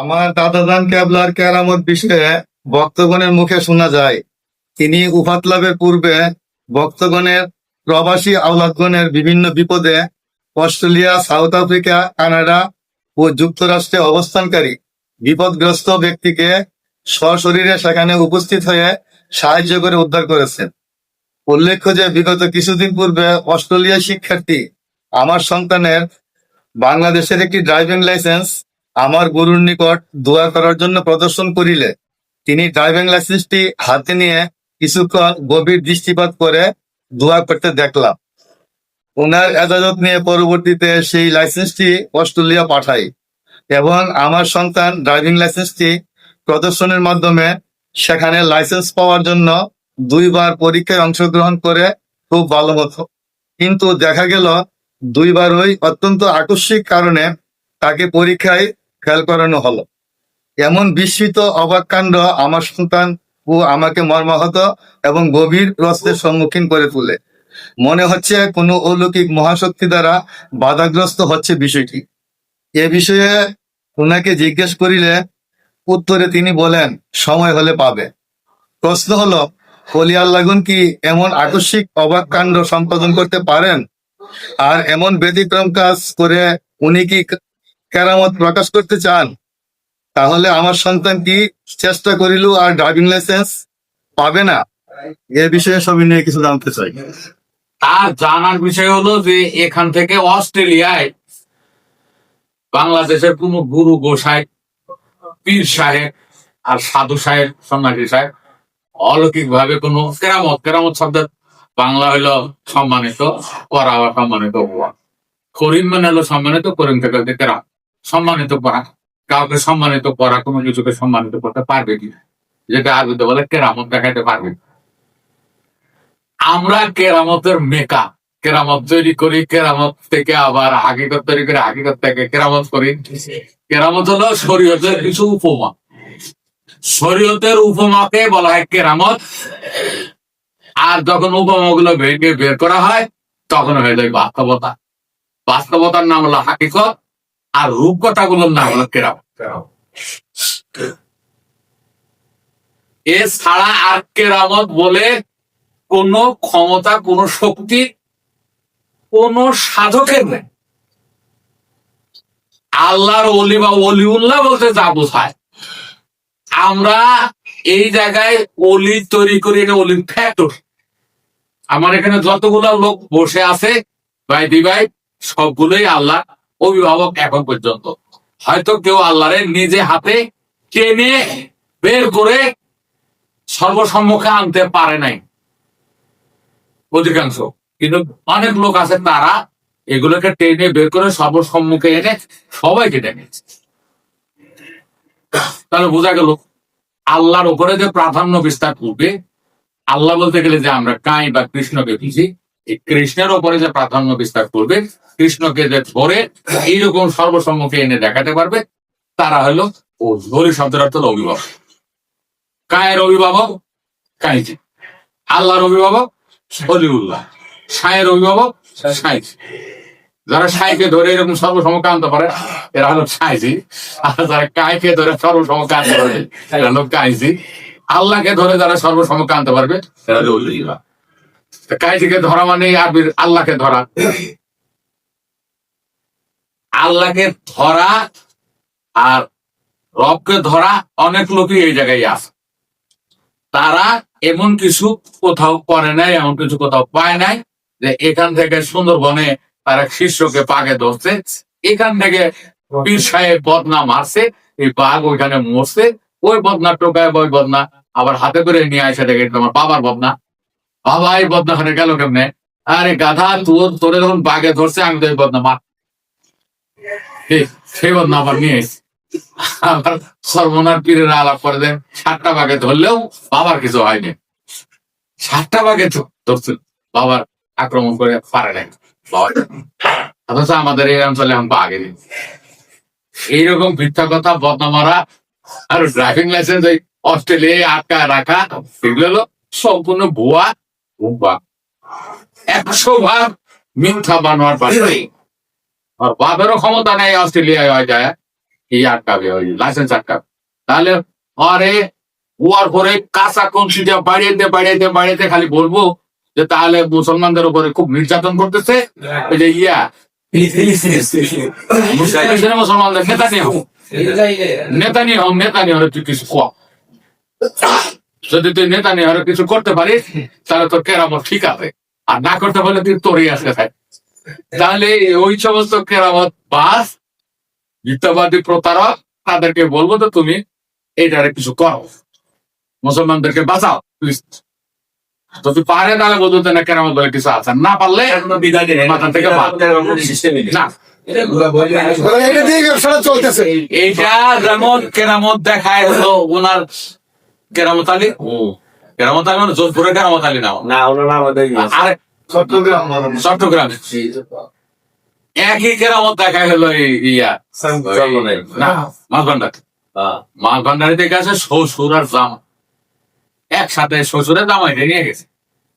আমার দাদাদান ক্যাবলার কেরামত বিষয়ে ভক্তগণের মুখে শোনা যায়। তিনি উফাত লাভের পূর্বে ভক্তগণের প্রবাসী আওলাদগণের বিভিন্ন বিপদে অস্ট্রেলিয়া, সাউথ আফ্রিকা, কানাডা ও যুক্তরাষ্ট্রে অবস্থানকারী বিপদগ্রস্ত ব্যক্তিকে সশরীরে সেখানে উপস্থিত হয়ে সাহায্য করে উদ্ধার করেছেন। উল্লেখ্য যে বিগত কিছুদিন পূর্বে অস্ট্রেলিয়া শিক্ষার্থী আমার সন্তানের বাংলাদেশের একটি ড্রাইভিং লাইসেন্স আমার গুরুর নিকট দোয়া করার জন্য প্রদর্শন করিলে, তিনি ড্রাইভিং লাইসেন্সটি হাতে নিয়ে কিছুক্ষণ গভীর দৃষ্টিপাত করে দোয়া করতে দেখলাম। ওনার এজাজত নিয়ে পরবর্তীতে সেই লাইসেন্সটি অস্ট্রেলিয়া পাঠাই এবং আমার সন্তান ড্রাইভিং লাইসেন্সটি প্রদর্শনের মাধ্যমে সেখানে লাইসেন্স পাওয়ার জন্য দুইবার পরীক্ষায় অংশগ্রহণ করে খুব ভালো মতো কিন্তু দেখা গেল, দুইবার ওই অত্যন্ত আকস্মিক কারণে তাকে পরীক্ষায় ফেল করানো হলো। এমন বিস্মিত অবাক কাণ্ড আমার সন্তান ও আমাকে মর্মাহত এবং গভীর রস্তের সম্মুখীন করে তোলে। মনে হচ্ছে কোনো অলৌকিক মহাশক্তি দ্বারা বাধাগ্রস্ত হচ্ছে বিষয়টি। এ বিষয়ে ওনাকে জিজ্ঞেস করিলে উত্তরে তিনি বলেন, সময় হলে পাবে। প্রশ্ন হলো কলি আল্লাগুন কি এমন আকস্মিক অবাক কাণ্ড সম্পাদন করতে পারেন? আর এমন ব্যতিক্রম কাজ করে উনি কি কেরামত প্রকাশ করতে চান, তাহলে আমার সন্তান কি চেষ্টা করিল আর ড্রাইভিং লাইসেন্স পাবে না? এ বিষয়ে সবই নিয়ে কিছু জানতে চাই। তার জানার বিষয় হলো যে এখান থেকে অস্ট্রেলিয়ায় বাংলাদেশের কোন গুরু গোসাই, পীর সাহেব আর সাধু সাহেব, সন্ন্যাসী সাহেব অলৌকিক ভাবে কোন কেরামত কেরামত শব্দের বাংলা হইল সম্মানিত করা সম্মানিত হওয়া করিম মানে হলো সম্মানিত, করিম থেকে হচ্ছে কেরাম। সম্মানিত করা, কাউকে সম্মানিত করা, কোনো কিছুকে সম্মানিত করতে পারবে কিনা যেটা আরবিতে বলে কেরামত দেখাইতে পারবে। আমরা কেরামতের মেকা, কেরামত তৈরি করি, কেরামত থেকে আবার হাকিকত তৈরি করে হাকিকত থেকে কেরামত করি। কেরামত হলো শরীয়তের কিছু উপমা। শরীয়তের উপমাকে বলা হয় কেরামত। আর যখন উপমাগুলো ভেঙে বের করা হয়, তখন হয়ে যায় বাস্তবতা। বাস্তবতার নাম হলো হাকিকত। আর রূপকথাগুলোর নাম হলো কেরামত এছাড়া আর কেরামত বলে কোন ক্ষমতা কোন শক্তি কোন সাধকের নেই। আল্লাহর অলি বা অলিউল্লাহ বলতে যা বোঝায়। আমরা এই জায়গায় অলি তৈরি করি এটা অলি ফ্যাক্টর। আমার এখানে যতগুলো লোক বসে আছে ভাই দিভাই সবগুলোই আল্লাহ অভিভাবক এখন পর্যন্ত। হয়তো কেউ আল্লাহরে নিজে হাতে টেনে বের করে সর্বসম্মুখে আনতে পারে নাই। অধিকাংশ। কিন্তু অনেক লোক আছে তারা এগুলোকে টেনে বের করে সর্বসম্মুখে এনে সবাইকে টেনেছে তাহলে বোঝা গেল, আল্লাহর উপরে যে প্রাধান্য বিস্তার করবে, আল্লাহ বলতে গেলে যে আমরা কাই বা কৃষ্ণকে বুঝি কৃষ্ণের উপরে যে প্রাধান্য বিস্তার করবে, কৃষ্ণকে যে ধরে এইরকম সর্বসম্মুখে এনে দেখাতে পারবে, তারা হলো ও ধরি শব্দের অর্থ অভিভাবক। কায়ের অভিভাবক কাইজি আল্লাহর অভিভাবক অলিউল্লাহ সায়ের অভিভাবক সাইজ যারা সাইকে ধরে এরকম সর্বসমকে আনতে পারে, এরা হলো সাইজি আর যারা কাইকে ধরে সর্বসমকে আনতে পারে, এরা হলো কাইজি আল্লাহকে ধরে যারা সর্বসমকে আনতে পারবে, এরা হলো তা কাইজিকে ধরা মানে আরবির আল্লাহকে ধরা? আল্লাহকে ধরা আর রবকে ধরা অনেক লোকই এই জায়গায় আছে। তারা এমন কিছু কোথাও করে নাই, এমন কিছু কোথাও পায় নাই যে এখান থেকে সুন্দরবনে তারা শিষ্যকে পাকে ধরছে, এখান থেকে সাহেব বদনা মারছে, এই বাঘ ওইখানে মরছে, ওই বদনা টোকায় ওই বদনা আবার হাতে করে নিয়ে আসে দেখে তোমার বাবার বদনা। বাবা এই বদনা খানে গেল কেমনে? আরে গাধা, তোর, তোরে যখন বাঘে ধরছে, আমি তো এই বদনা মার সেই বদনা আবার নিয়ে আবার সর্বনার পীরের আলাপ করে দেন। সাতটা বাঘে ধরলেও বাবার কিছু হয়নি। সাতটা বাঘে ধ- ধরছিল বাবার আক্রমণ করে পারে নাই। বাবা অথচ আমাদের এই অঞ্চলে এখন বাঘে নেই। এইরকম মিথ্যা কথা বদনা মারা আর ড্রাইভিং লাইসেন্স ওই অস্ট্রেলিয়ায় আটকা রাখা, এগুলো সম্পূর্ণ ভুয়া একশো ভাগ মিথ্যা বানোয়ার পারে আর বাপেরও ক্ষমতা নেই অস্ট্রেলিয়ায় হয়ে যায়। এই আটকাবে লাইসেন্স আটকাবে। তাহলে পরে ওয়ার পরে কাঁচা কনসিটা বাড়িয়েতে বাড়িয়েতে বাড়িয়েতে খালি বলব যে তাহলে মুসলমানদের উপরে খুব নির্যাতন করতেছে। ওই যে ইয়া। মুসলিম মুসলমানদের নেতা নিয়ে হোক নেতা নিয়ে হোক নেতা নিয়ে হলে তুই কিছু কর যদি তুই নেতা নিয়ে আরও কিছু করতে পারিস তাহলে তোর কেরামত ঠিক আছে। আর না করতে পারলে তুই তোরই আসতে থাক। তাহলে ওই সমস্ত কেরামত বাস মিথ্যাবাদী প্রতারক তাদেরকে বলব তো তুমি এইটারে কিছু করো। মুসলমানদেরকে বাঁচাও প্লিজ যদি পারে তাহলে বলতো না কেরামত বলে কিছু আছে। না পারলে মাথা থেকে না। এটা যেমন কেরামত দেখায় ওনার কেরামত আলী কেরামত আলী মানে যোধপুরের কেরামত আলী নাও না ওনারা আমাদের আর চট্টগ্রাম চট্টগ্রাম। একই কেরামত দেখায় হলো ইয়া। না গেছে শ্বশুর আর জামা একসাথে শ্বশুরের জামাই নিয়ে গেছে।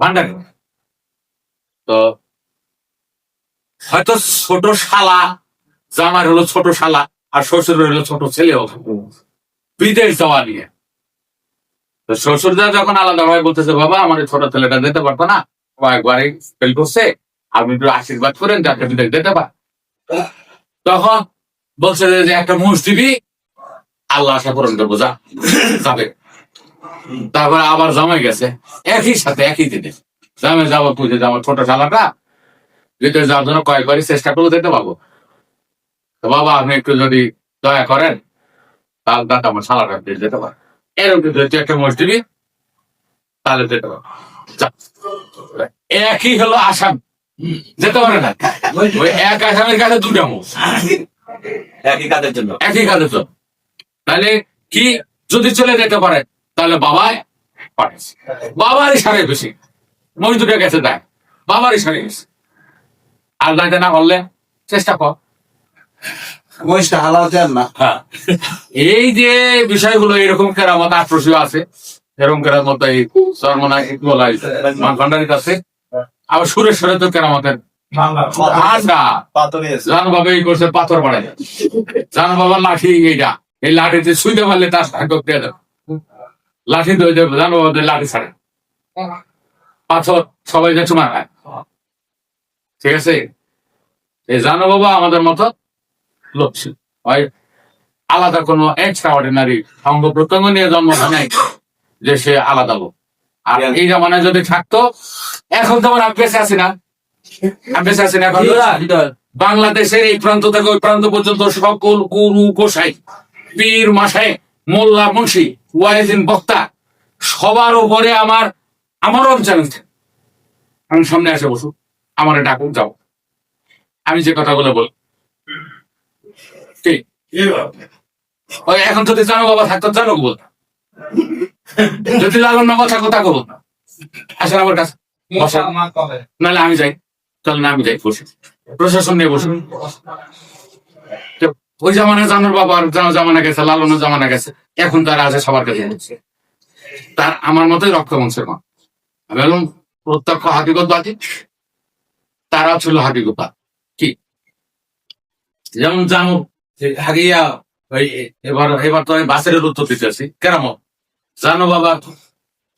ভান্ডারে। তো হয়তো ছোট শালা জামার হলো ছোট শালা আর শ্বশুরের হলো ছোট ছেলে হবে বিদেশ যাওয়া নিয়ে। তো শ্বশুরদা যখন আলাদা ভাবে বলতেছে, বাবা, আমার ছোট ছেলেটা যেতে পারতো না। কয়েকবারই ফেল করছে। আপনি একটু আশীর্বাদ করেন, যাতে বিদেশ যেতে পার। তখন বলছে যে একটা মুষ দিবি, আল্লাহ আশা পূরণ করব, যা। যাবে। তারপরে আবার জামাই গেছে, একই সাথে একই দিনে। জামে যাব পুজো যাব ছোট শালাটা যেতে যাওয়ার জন্য কয়েকবারই চেষ্টা করে যেতে পারব। তো বাবা, আপনি একটু যদি দয়া করেন, তাহলে দাদা আমার শালাটা যেতে পারে। এরকম একটা মোষ তাহলে যেতে একই হলো আসাম। যেতে পারে না। ওই এক আসামের কাছে দুটা মোষ একই কাজের জন্য। একই কাজে তো তাহলে কি যদি চলে যেতে পারে তাহলে পাঠাচ্ছে বাবারই সারে বেশি। মই দুটো গেছে দেয় বাবারই সারে গেছে আর যাইতে না পারলে চেষ্টা কর। মহিষটা হালাল দেন না। হ্যাঁ এই যে বিষয়গুলো এরকম কেরামত আক্রোশীয় আছে এরকম কেরামত এই সরমনা বলা ভান্ডারিত আছে আবার সুরেশ্বরে তো কেরামতের জানো বাবা এই করছে পাথর বাড়াই জানো বাবা লাঠি এইটা এই লাঠিতে শুইতে পারলে তার সাহায্য দিয়ে দেবে। লাঠি দিয়ে দেবে জানো বাবা লাঠি ছাড়ে। পাথর সবাই যে চুমা খায় ঠিক আছে? এই জানো বাবা আমাদের মতো লোক ছিল আলাদা কোনো এক্সট্রা অর্ডিনারি অঙ্গ প্রত্যঙ্গ নিয়ে জন্ম নাই যে সে আলাদা লোক। আর এই জামানায় যদি থাকতো এখন তো আমার বেঁচে আছি না? বেঁচে আছি না এখন? বাংলাদেশের এই প্রান্ত থেকে ওই প্রান্ত পর্যন্ত সকল গুরু গোসাই পীর মাসাই মোল্লা মুন্সি ওয়াইদিন বক্তা সবার উপরে আমার আমারও চ্যালেঞ্জ। আমি সামনে এসে বসু আমার ডাকুক যাও। আমি যে কথাগুলো বল ওই এখন যদি জানো বাবা থাকতো জানো বল যদি লালন বাবা থাকতো তাকে বল আসেন আমার কাছে। নাহলে আমি যাই। তাহলে না আমি যাই বসে। প্রশাসন নিয়ে বসে ওই জামানা জানোর বাবার জানো জামানা গেছে লালনের জামানা গেছে। এখন তারা আছে সবার কাছে তার আমার মতোই রক্ত বংশের মা। আমি বললাম প্রত্যক্ষ হাকিগতবাদী তারা ছিল হাকিগতা কি? যেমন জানো যে হাগিয়া ওই এবার এবার তো আমি বাসের উত্তর দিতেছি কেরামত জানো বাবা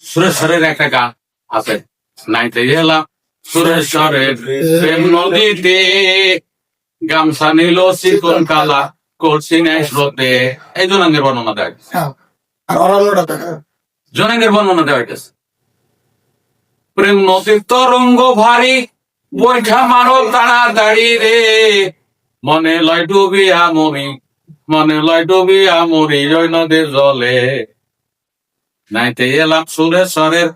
সুরেশ্বরের একটা গান আছে। নাইতে এলাম সুরেশ্বরের প্রেম নদীতে। গামছা নিল চিকন কালা করছি নাই স্রোতে। এই জনাঙ্গের বর্ণনা দেয় দেখা জনাঙ্গের বর্ণনা দেওয়া হইতেছে প্রেম নদীর তরঙ্গ ভারী বৈঠা মারো তাড়াতাড়ি রে। মনে লয় ডুবিয়া মরি মনে লয় ডুবিয়া মরি ওই নদীর জলে। নাইতে এলাম সুরেশ্বরের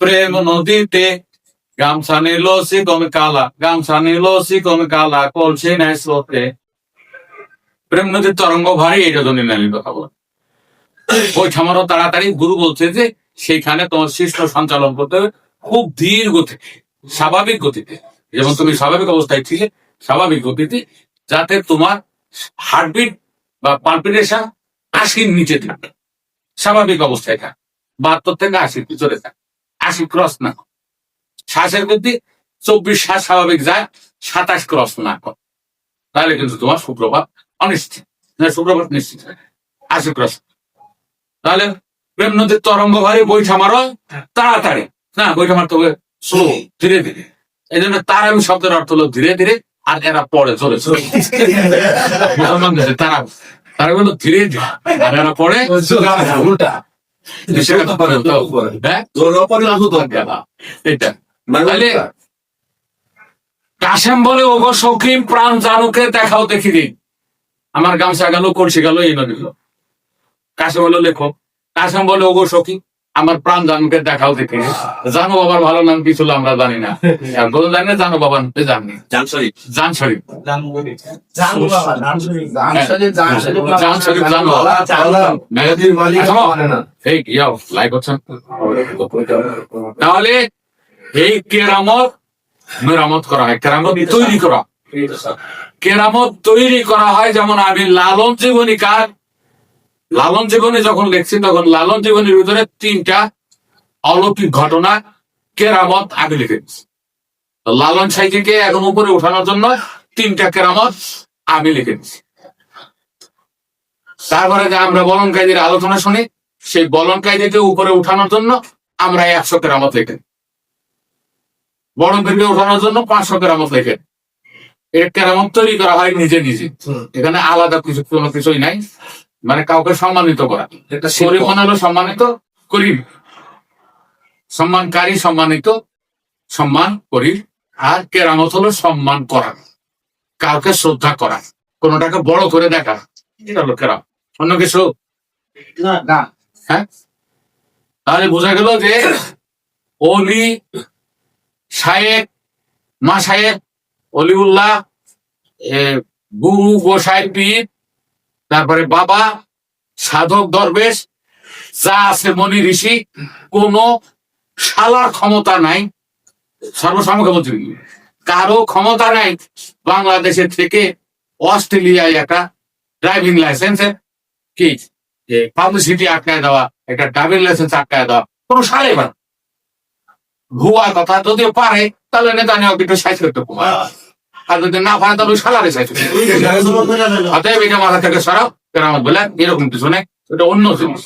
প্রেম নদীতে, গামছা নিল চিকন কালা, গামছা নিল চিকন কালা, কলসি নাই স্রোতে। প্রেম নদীর তরঙ্গ ভারী এটা জন্য আমি কথা বল ওই ঠামারও তাড়াতাড়ি গুরু বলছে যে, সেইখানে তোমার শিষ্ট সঞ্চালন করতে খুব ধীর গতিতে, স্বাভাবিক গতিতে। যেমন তুমি স্বাভাবিক অবস্থায় ছিলে, স্বাভাবিক গতিতে যাতে তোমার হার্টবিট বা পালপিটেশন আশির নিচে থাকে। স্বাভাবিক অবস্থায় থাকে। বাহাত্তর থেকে আশির ভিতরে থাকে। আশি ক্রস না। শ্বাসের গতি চব্বিশ শ্বাস স্বাভাবিক যায়, সাতাশ ক্রস না করে। তাহলে কিন্তু তোমার সুপ্রভাত অনিশ্চিত। না শুক্রবার নিশ্চিত আশি ক্রস তাহলে প্রেম নদীর তরঙ্গ ভারী বৈঠা মারো, তাড়াতাড়ি। না, বৈঠা মারতে হবে স্লো ধীরে ধীরে। এই জন্য তার আমি শব্দের অর্থ হলো ধীরে ধীরে আর এরা পড়ে চলে চলে তারা তারা বলল ধীরে আর এরা উল্টা। পারে তো। হ্যাঁ? মানে উল্টা। কাশেম বলে ওগো শৌখিন প্রাণ জানুকে দেখাও দেখি দিন। আমার গামছা গেল কলসি গেল এই নদী কাশেম বলে লেখক কাশেম বলে ওগো সখী আমার প্রাণ জানুকে দেখাও দেখি। জানু বাবার ভালো নাম কি ছিল আমরা জানি না। আর কোনো জানি না জানু বাবার জানি জান শরীফ। জান শরীফ। জান জান শরীফ। জানু এই ইয়াও লাইক করছেন তাহলে এই কেরামত মেরামত করা হয়। কেরামত তৈরি করা। কেরামত তৈরি করা হয় যেমন আমি লালন জীবনী কার লালন জীবনী যখন লিখছি তখন লালন জীবনের ভিতরে তিনটা অলৌকিক ঘটনা কেরামত আমি লিখে লালন সাইকেলকে এখন উপরে উঠানোর জন্য তিনটা কেরামত আমি লিখে দিচ্ছি তারপরে যে আমরা বলন কায়দের আলোচনা শুনি সেই বলন কায়দাকে উপরে উঠানোর জন্য আমরা একশো কেরামত লিখে বরং বীরকে উঠানোর জন্য পাঁচশো কেরামত লিখে এর কেরামত তৈরি করা হয় নিজে নিজে। এখানে আলাদা কিছু কোনো কিছুই নাই। মানে কাউকে সম্মানিত করা। মানে হলো সম্মানিত করি। সম্মানকারী সম্মানিত সম্মান করি। আর কেরামত হলো সম্মান করা। কাউকে শ্রদ্ধা করা। কোনটাকে বড় করে দেখা। এটা হলো কেরাম। অন্য কিছু? না। হ্যাঁ? তাহলে বোঝা গেল যে অলি শায়েক মা শায়েক অলিউল্লাহ এ, গুরু গোসাই পীর তারপরে বাবা, সাধক দরবেশ, যা আছে মনি ঋষি, কোন শালার ক্ষমতা নাই সর্বসমক্ষে বলছি কারও ক্ষমতা নাই বাংলাদেশের থেকে অস্ট্রেলিয়ায় একটা ড্রাইভিং লাইসেন্সের কি পাবলিসিটি আটকায় দেওয়া, একটা ড্রাইভিং লাইসেন্স আটকায় দেওয়া, কোনো না। ভুয়া কথা, যদিও পারে, তাহলে নেতা নেওয়া একটু সাইজ করতে। আর যদি না পারে তাহলে সালারে পারে। অতএব এটা মাথা থেকে সরাও কেরামত বলে এরকম কিছু নেই এটা অন্য জিনিস